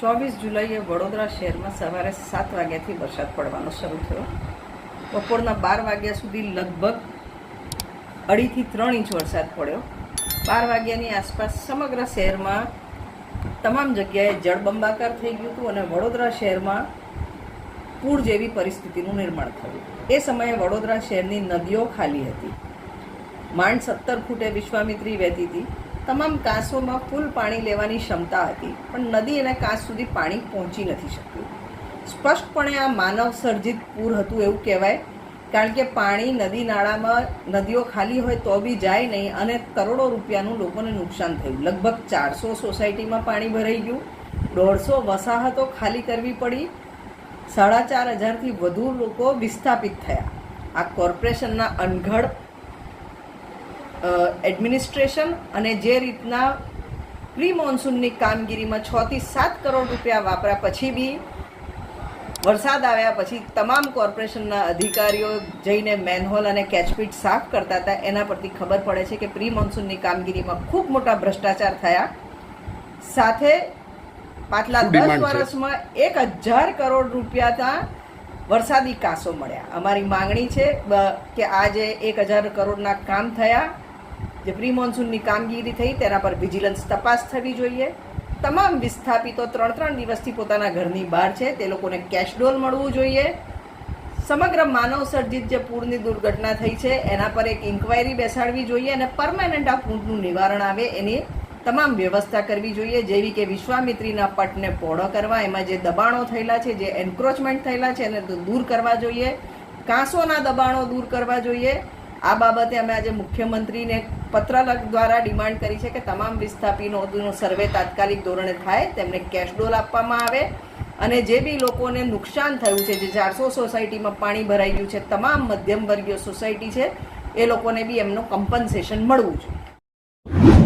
ચોવીસ જુલાઈએ વડોદરા શહેરમાં સવારે સાત વાગ્યાથી વરસાદ પડવાનો શરૂ થયો. બપોરના બાર વાગ્યા સુધી લગભગ અઢીથી ત્રણ ઇંચ વરસાદ પડ્યો. બાર વાગ્યાની આસપાસ સમગ્ર શહેરમાં તમામ જગ્યાએ જળબંબાકાર થઈ ગયું હતું અને વડોદરા શહેરમાં પૂર જેવી પરિસ્થિતિનું નિર્માણ થયું. એ સમયે વડોદરા શહેરની નદીઓ ખાલી હતી. માંડ સત્તર ફૂટે વિશ્વામિત્રી વહેતી હતી. તમામ કાંસોમાં ફૂલ પાણી લેવાની ક્ષમતા હતી, પણ નદી અને કાંસ સુધી પાણી પહોંચી નથી શક્યું. સ્પષ્ટપણે આ માનવ સર્જિત પૂર હતું એવું કહેવાય, કારણ કે પાણી નદી નાળામાં, નદીઓ ખાલી હોય તો બી જાય નહીં અને કરોડો રૂપિયાનું લોકોને નુકસાન થયું. લગભગ ચારસો સોસાયટીમાં પાણી ભરાઈ ગયું, દોઢસો વસાહતો ખાલી કરવી પડી, સાડા ચાર હજારથી વધુ લોકો વિસ્થાપિત થયા. આ કોર્પોરેશનના અનઘડ એડમિનિસ્ટ્રેશન અને જે રીતના પ્રી મોન્સૂનની કામગીરીમાં છ થી સાત કરોડ રૂપિયા વાપર્યા પછી બી વરસાદ આવ્યા પછી તમામ કોર્પોરેશનના અધિકારીઓ જઈને મેનહોલ અને કેચપીટ સાફ કરતા હતા. એના પરથી ખબર પડે છે કે પ્રી મોન્સૂનની કામગીરીમાં ખૂબ મોટા ભ્રષ્ટાચાર થયા. સાથે પાછલા દસ વર્ષમાં એક હજાર કરોડ રૂપિયા ત્યાં વરસાદી કાસો મળ્યા. અમારી માંગણી છે કે આ જે એક હજાર કરોડના કામ થયા. જે પ્રી મોન્સૂનની કામગીરી થઈ તેના પર વિજિલન્સ તપાસ થવી જોઈએ. તમામ વિસ્થાપિતો ત્રણ ત્રણ દિવસથી પોતાના ઘરની બહાર છે, તે લોકોને કેશડોલ મળવું જોઈએ. સમગ્ર માનવ સર્જિત જે પૂરની દુર્ઘટના થઈ છે, એના પર એક ઇન્કવાયરી બેસાડવી જોઈએ અને પરમાનન્ટ આ પૂરનું નિવારણ આવે એની તમામ વ્યવસ્થા કરવી જોઈએ, જેવી કે વિશ્વામિત્રીના પટને પહોળો કરવા, એમાં જે દબાણો થયેલા છે, જે એન્ક્રોચમેન્ટ થયેલા છે, એને દૂર કરવા જોઈએ. કાંસોના દબાણો દૂર કરવા જોઈએ. આ બાબતે અમે આજે મુખ્યમંત્રીને પત્ર દ્વારા ડિમાન્ડ કરી છે કે તમામ વિસ્થાપિતોનો સર્વે તાત્કાલિક ધોરણે થાય, તેમને કેશડોલ આપવામાં આવે અને જે બી લોકોને નુકસાન થયું છે, જે ચારસો સોસાયટીમાં પાણી ભરાઈ ગયું છે, તમામ મધ્યમ વર્ગીય સોસાયટી છે, એ લોકોને બી એમનું કમ્પન્સેશન મળવું જોઈએ.